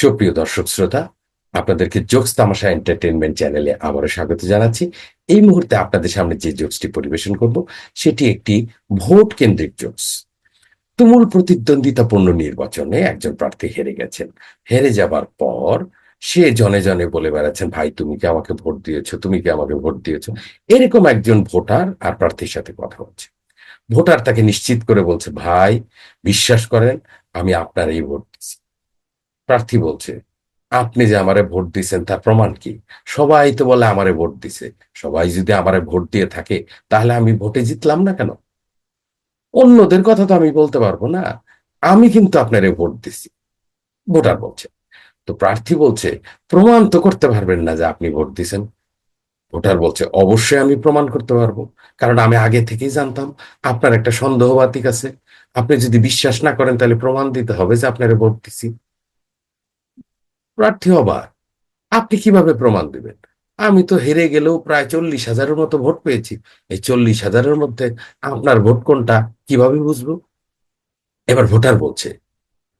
সুপ্রিয় দর্শক শ্রোতা, আপনাদেরকে জোকস তামাশা এন্টারটেনমেন্ট চ্যানেলে আবারও স্বাগত জানাচ্ছি। এই মুহূর্তে আপনাদের সামনে যে জোকসটি পরিবেশন করব, সেটি একটি ভোট কেন্দ্রিক জোকস তুমুল প্রতিদ্বন্দ্বিতাপূর্ণ নির্বাচনে একজন প্রার্থী হেরে গেছেন। হেরে যাবার পর সে জনে জনে বলে বেড়াচ্ছেন, ভাই, তুমি কি আমাকে ভোট দিয়েছ? তুমি কি আমাকে ভোট দিয়েছ? এরকম একজন ভোটার আর প্রার্থীর সাথে কথা হচ্ছে। ভোটার তাকে নিশ্চিত করে বলছে, ভাই, বিশ্বাস করেন, আমি আপনার এই ভোট প্রার্থী বলছে, আপনি যে আমারে ভোট দিছেন, তার প্রমাণ কি? সবাই তো বলে, আমারে ভোট দিছে। সবাই যদি আমারে ভোট দিয়ে থাকে, তাহলে আমি ভোটে জিতলাম না কেন? অন্যদের কথা তো আমি বলতে পারব না। আমি কিন্তু আপনারে ভোট দিছি, ভোটার বলছে। তো প্রার্থী বলছে, প্রমাণ তো করতে পারবেন না যে আপনি ভোট দিছেন। ভোটার বলছে, অবশ্যই আমি প্রমাণ করতে পারব, কারণ আমি আগে থেকেই জানতাম, আপনার একটা সন্দেহবাতিক আছে। আপনি যদি বিশ্বাস না করেন, তাহলে প্রমাণ দিতে হবে যে আপনারে ভোট দিছি। প্রার্থী অবাক আপনি কীভাবে প্রমাণ দিবেন? আমি তো হেরে গেলেও প্রায় চল্লিশ হাজারের মতো ভোট পেয়েছি। এই চল্লিশ হাজারের মধ্যে আপনার ভোট কোনটা, কীভাবে বুঝব? এবার ভোটার বলছে,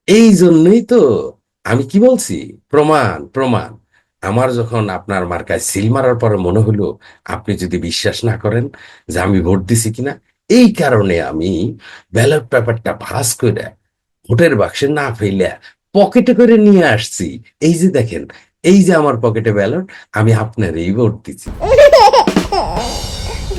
এই জন্যই তো আমি কি বলছি? প্রমাণ প্রমাণ। আমার যখন আপনার মার্কায় সিল মারার পরে মনে হলো, আপনি যদি বিশ্বাস না করেন যে আমি ভোট দিছি কিনা, এই কারণে আমি ব্যালট পেপারটা ভাস করে ভোটের বাক্সে না ফেলে পকেটে করে নিয়ে আসছি। এই যে দেখেন, এই যে আমার পকেটে ব্যালট আমি আপনার এই ভোট দিচ্ছি